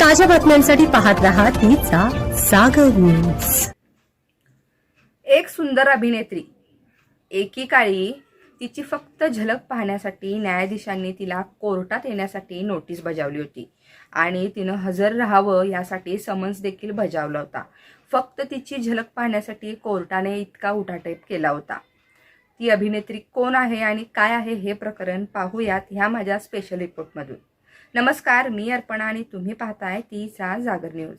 ताज्या बातम्यांसाठी पाहत राहा तिचा सागर न्यूज एक सुंदर अभिनेत्री. एकीकाळी तिची फक्त झलक पाहण्यासाठी न्यायाधीशांनी तिला कोर्टात येण्यासाठी नोटीस बजावली होती. आणि तिनं हजर राहावं यासाठी समन्स देखील बजावला होता. फक्त तिची झलक पाहण्यासाठी कोर्टाने इतका उठाटेप केला होता. ती अभिनेत्री कोण आहे आणि काय आहे हे प्रकरण पाहूयात ह्या माझ्या स्पेशल रिपोर्टमधून नमस्कार मी अर्पणा आणि तुम्ही पाहताय तीचा जागर न्यूज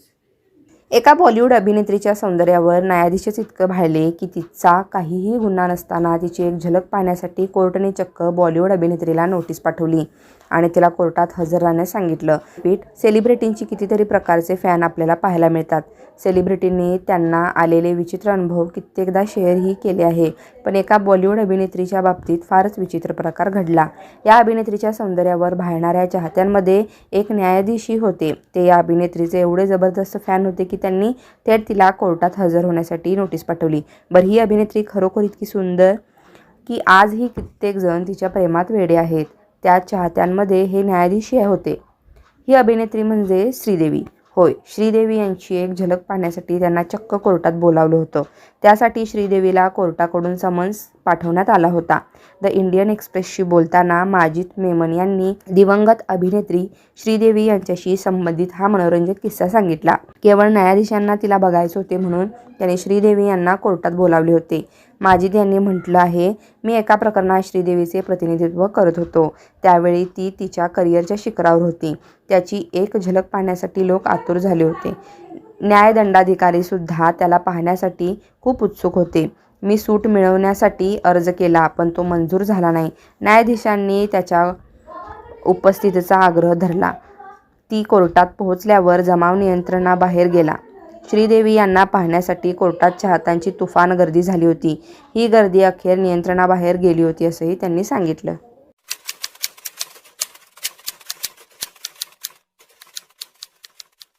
एका बॉलिवूड अभिनेत्रीच्या सौंदर्यावर न्यायाधीशच इतकं भाळले की तिचा काहीही गुन्हा नसताना तिची एक झलक पाहण्यासाठी कोर्टाने चक्क बॉलिवूड अभिनेत्रीला नोटीस पाठवली आणि तिला कोर्टात हजर राहण्यास सांगितलं. पीठ सेलिब्रिटींची कितीतरी प्रकारचे फॅन आपल्याला पाहायला मिळतात. सेलिब्रिटींनी त्यांना आलेले विचित्र अनुभव कित्येकदा शेअरही केले आहे पण एका बॉलिवूड अभिनेत्रीच्या बाबतीत फारच विचित्र प्रकार घडला. या अभिनेत्रीच्या सौंदर्यावर भाळणाऱ्या चाहत्यांमध्ये एक न्यायाधीशही होते. ते या अभिनेत्रीचे एवढे जबरदस्त फॅन होते की त्यांनी थेट तिला कोर्टात हजर होण्यासाठी नोटीस पाठवली. बरं ही अभिनेत्री खरोखर इतकी सुंदर की आजही कित्येक जण तिच्या प्रेमात वेडे आहेत. त्या चाहत्यांमध्ये हे न्यायाधीश होते. ही अभिनेत्री म्हणजे श्रीदेवी. होय श्रीदेवी यांची एक झलक पाहण्यासाठी त्यांना चक्क कोर्टात बोलावलं होतं. त्यासाठी श्रीदेवीला कोर्टाकडून समन्स पाठवण्यात आला होता. द इंडियन एक्सप्रेसशी बोलताना माजिद मेमन यांनी दिवंगत अभिनेत्री श्रीदेवी यांच्याशी संबंधित हा मनोरंजक किस्सा सांगितला. केवळ न्यायाधीशांना तिला बघायचे होते म्हणून त्याने श्रीदेवी यांना कोर्टात बोलावले होते. माजिद यांनी म्हटलं आहे मी एका प्रकरणात श्रीदेवीचे प्रतिनिधित्व करत होतो. त्यावेळी ती तिच्या करिअरच्या शिखरावर होती. त्याची एक झलक पाहण्यासाठी लोक आतुर झाले होते. न्यायदंडाधिकारीसुद्धा त्याला पाहण्यासाठी खूप उत्सुक होते. मी सूट मिळवण्यासाठी अर्ज केला पण तो मंजूर झाला नाही. न्यायाधीशांनी त्याच्या उपस्थितीचा आग्रह धरला. ती कोर्टात पोहोचल्यावर जमाव नियंत्रणाबाहेर गेला. श्रीदेवी यांना पाहण्यासाठी कोर्टात चाहत्यांची तुफान गर्दी झाली होती. ही गर्दी अखेर नियंत्रणाबाहेर गेली होती असंही त्यांनी सांगितलं.